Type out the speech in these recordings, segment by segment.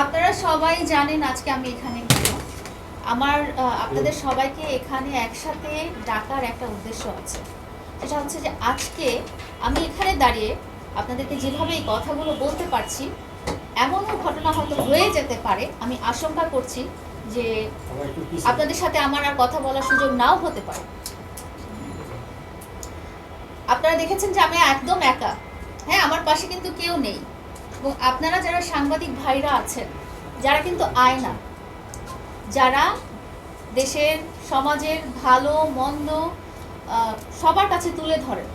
আপনারা সবাই জানেন আজকে আমি এখানে আমার আপনাদের সবাইকে এখানে একসাথে ডাকার একটা উদ্দেশ্য আছে। সেটা হচ্ছে যে আজকে আমি এখানে দাঁড়িয়ে আপনাদেরকে যেভাবে এই কথাগুলো বলতে পারছি এমনও ঘটনা হয়তো হয়ে যেতে পারে। আমি আশঙ্কা করছি যে আপনাদের সাথে আমার আর কথা বলার সুযোগ নাও হতে পারে। আপনারা দেখেছেন যে আমি একদম একা। হ্যাঁ আমার পাশে কিন্তু কেউ নেই। এবং আপনারা যারা সাংবাদিক ভাইরা আছেন, যারা কিন্তু আয় না যারা দেশের, সমাজের ভালো, মন্দ সবার কাছে তুলে ধরেন,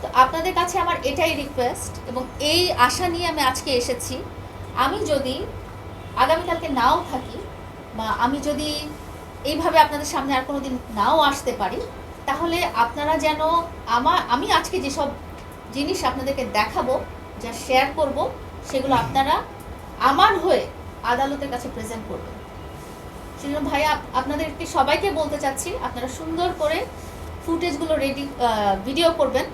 তো আপনাদের কাছে আমার এটাই রিকোয়েস্ট এবং এই আশা নিয়ে আমি আজকে এসেছি। আমি যদি আগামীকালকে নাও থাকি বা আমি যদি এইভাবে আপনাদের সামনে আর কোনো দিন নাও আসতে পারি, তাহলে আপনারা যেন আমার আমি আজকে যেসব জিনিস আপনাদেরকে দেখাবো যা শেয়ার করব, সেগুলো আপনারা আমার হয়ে আদালতের কাছে প্রেজেন্ট করবেন। সেজন্য ভাই, আপ- আপনাদেরকে সবাইকে বলতে চাচ্ছি, আপনারা সুন্দর করে ফুটেজগুলো রেডি ভিডিও করবেন।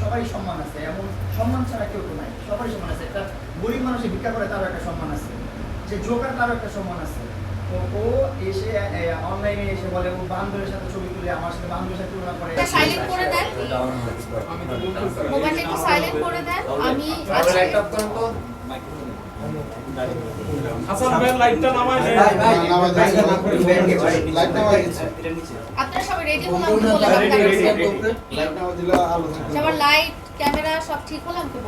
সবাই সম্মান আছে, এমন সম্মান ছাড়া কেউ নাই সবাই সম্মান আছে। একটা গরিব মানুষের ভিক্ষা করে তারও একটা সম্মান আছে, যে জোকার তারও একটা সম্মান আছে। তো ও এসে অনলাইনে এসে বলে ও বান্ধবের সাথে ছবি তুলে আমার সাথে বান্ধবের সাথে তুলনা করে সাইলেন্ট করে দেন মোবাইলটা একটু সাইলেন্ট করে দেন আমি আজকে হাসান ভাই লাইটটা নামায় দেন আপনারা সবাই রেডি হলাম সবার লাইট ক্যামেরা সব ঠিক হলাম তো।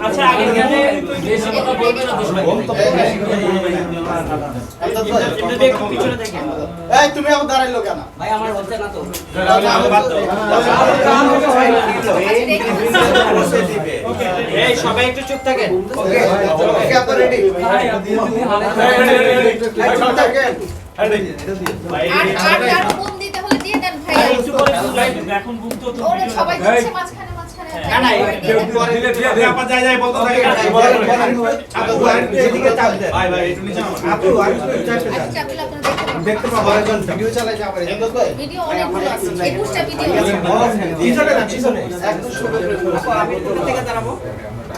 আচ্ছা তুমি আবার দাঁড়াইলো কেন ভাই আমার হচ্ছে না তো এই সবাই একটু চুপ থাকেন ওকে আপনার রেডি আর আর কারও বোম দিতে হলে দিয়ে দেন ভাই এখন বুক তো ওরা সবাই দিচ্ছে মাঝখানে মাঝখানে না না দিয়ে দেন। আপা যায় যায় বলতে থাকে ভাই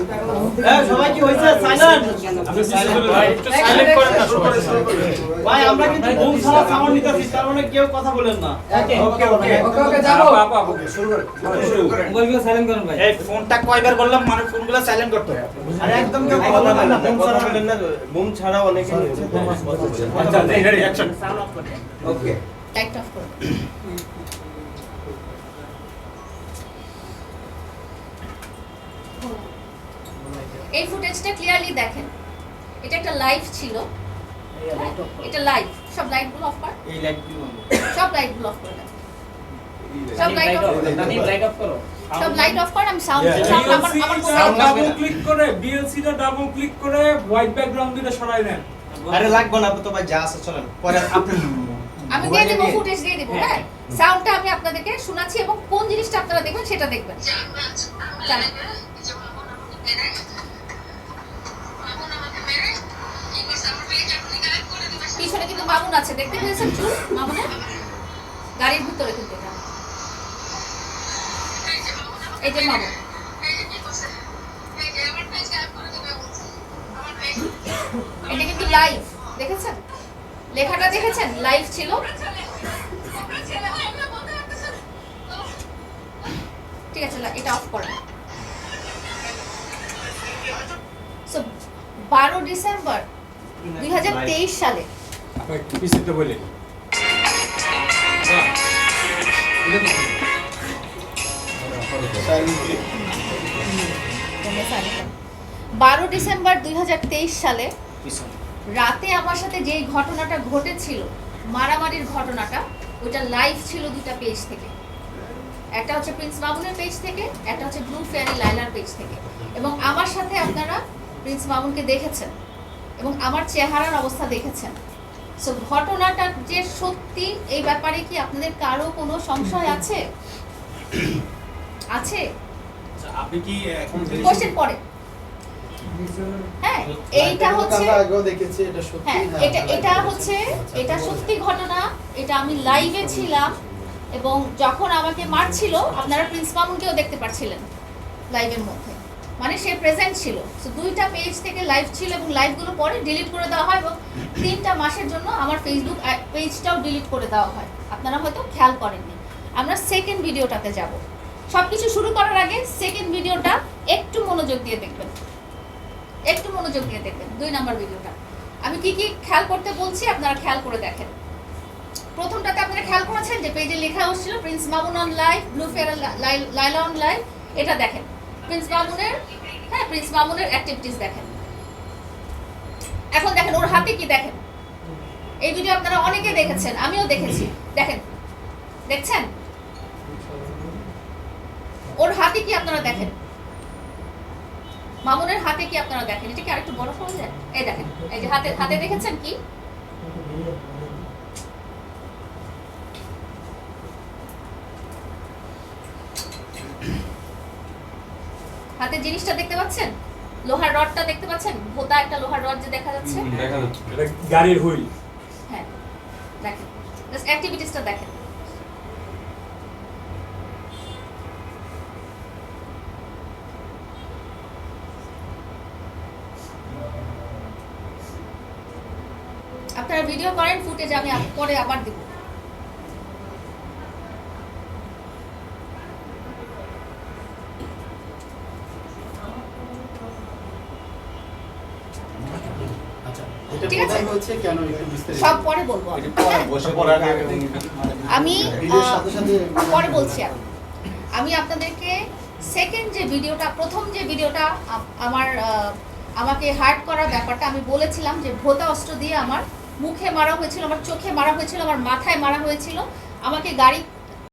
ভাই একটু নিচে চাপিলে আপনারা দেখতে পাবেন। ভিডিও চালাই যা পারে ভিডিও অনেকগুলো আছে একুশটা ভিডিও আছে সবাই কি হয়েছে সাইলেন্ট সাইলেন্ট করেন। না সবাই ভাই আমরা কিন্তু বুম ছাড়া সাউন্ড নিতেছি তার মানে কেউ কথা বলেন না। ওকে ওকে ওকে ওকে। যাব। আপা শুরু করেন মোবাইলগুলো সাইলেন্ট করুন। ভাই। এই ফোনটা কয়বার বললাম মানে ফোনগুলো সাইলেন্ট করতে হবে। আরে একদম কেউ কথা বলবেন না বোম ছাড়া বলেন না। বুম ছাড়া অনেকে আচ্ছা ready action okay light off করুন এই ফুটেজটা ক্লিয়ারলি দেখেন। এটা একটা লাইভ ছিল। হ্যাঁ, এটা লাইভ সব লাইটগুলো অফ কর। এই লাইটগুলো সব লাইটগুলো অফ করে। সব লাইট অফ লাইট অফ করো। সব লাইট অফ কর আমি সাউন্ড সাউন্ড আমার আমার sound ডাবল ক্লিক করে বিএলসি টা ডাবল ক্লিক করে হোয়াইট ব্যাকগ্রাউন্ড দিতে সরাই দেন। আরে লাগবে না তো ভাই যা আছে চলেন। পরে আপনি আমি দিয়ে দেবো ফুটেজ দিয়ে দেবো হ্যাঁ? সাউন্ডটা আমি আপনাদেরকে শোনাচ্ছি এবং কোন জিনিসটা আপনারা দেখবেন সেটা দেখবেন। পিছনে কিন্তু মামুন আছে দেখতে পেয়েছেন চুল মামুনের গাড়ির ভিতরে কিন্তু এটা। এই যে মামুন এটা কিন্তু লাইভ দেখেছেন? লেখাটা দেখেছেন? লাইভ ছিল। ঠিক আছে এটা অফ করেন। সো বারো ডিসেম্বর দুই হাজার তেইশ বলে। বারো ডিসেম্বর দুই হাজার তেইশ সালে রাতে আমার সাথে যেই ঘটনাটা ঘটেছিল মারামারির ঘটনাটা ওটা লাইভ ছিল দুটা পেজ থেকে। একটা হচ্ছে প্রিন্স মামুনের পেজ থেকে একটা হচ্ছে ব্লু ফেয়ারি লাইলার পেজ থেকে। এবং আমার সাথে আপনারা প্রিন্স মামুনকে দেখেছেন এবং আমার চেহারার অবস্থা দেখেছেন। সো ঘটনাটা যে সত্যি এই ব্যাপারে কি আপনাদের কারও কোনো সংশয় আছে? আছে? আপনি কি এখন কোশ্চেন পরে। হ্যাঁ এইটা হচ্ছে আমরা আগেও দেখেছি এটা সত্যি হ্যাঁ এটা এটা হচ্ছে এটা সত্যি ঘটনা এটা আমি লাইভে ছিলাম এবং যখন আমাকে মারছিল আপনারা প্রিন্স মামুনকেও দেখতে পাচ্ছিলেন লাইভের মধ্যে। মানে সে প্রেজেন্ট ছিল। তো দুইটা পেজ থেকে লাইভ ছিল এবং লাইভগুলো পরে ডিলিট করে দেওয়া হয় এবং তিনটা মাসের জন্য আমার ফেসবুক পেজটাও ডিলিট করে দেওয়া হয়। আপনারা হয়তো খেয়াল করেননি। আমরা সেকেন্ড ভিডিওটাতে যাব। সব কিছু শুরু করার আগে সেকেন্ড ভিডিওটা একটু মনোযোগ দিয়ে দেখবেন। একটু মনোযোগ দিয়ে দেখবেন, দুই নাম্বার ভিডিওটা আমি কি কি খেয়াল করতে বলছি আপনারা খেয়াল করে দেখেন। প্রথমটাতে আপনারা খেয়াল করেছেন যে পেজে লেখা হচ্ছিল Prince Mamun on live blue fair Laila on live এটা দেখেন। প্রিন্স মামুনের হ্যাঁ প্রিন্স মামুনের অ্যাক্টিভিটিস দেখেন। এখন দেখেন, ওর হাতে কি দেখেন? এই ভিডিও আপনারা অনেকে দেখেছেন, আমিও দেখেছি। দেখেন, দেখছেন? ওর হাতে কি আপনারা দেখেন? মামুনের হাতে কি আপনারা দেখেন? এটা কি আরেকটু বড় করা যায়? এই দেখেন, এই যে হাতে হাতে দেখেছেন কি? হাতে জিনিসটা দেখতে পাচ্ছেন? লোহার রডটা দেখতে পাচ্ছেন? ভোতা একটা লোহার রড যে দেখা যাচ্ছে। দেখা যাচ্ছে। এটা গাড়ির হুইল। হ্যাঁ দেখেন। জাস্ট অ্যাক্টিভিটিসটা দেখেন। আপনারা ভিডিও করেন ফুটেজ আমি পরে আবার দিব। ঠিক আছে। কোথায় হয়েছে কেন একটু বিস্তারিত সব পরে বলব আমি। পরে বলছি আমি আমি আপনাদেরকে সেকেন্ড যে ভিডিওটা প্রথম যে ভিডিওটা আমার আমাকে হার্ট করার ব্যাপারটা আমি বলেছিলাম যে ভোতা অস্ত্র দিয়ে আমার মুখে মারা হয়েছিল আমার চোখে মারা হয়েছিল আমার মাথায় মারা হয়েছিল আমাকে গাড়ি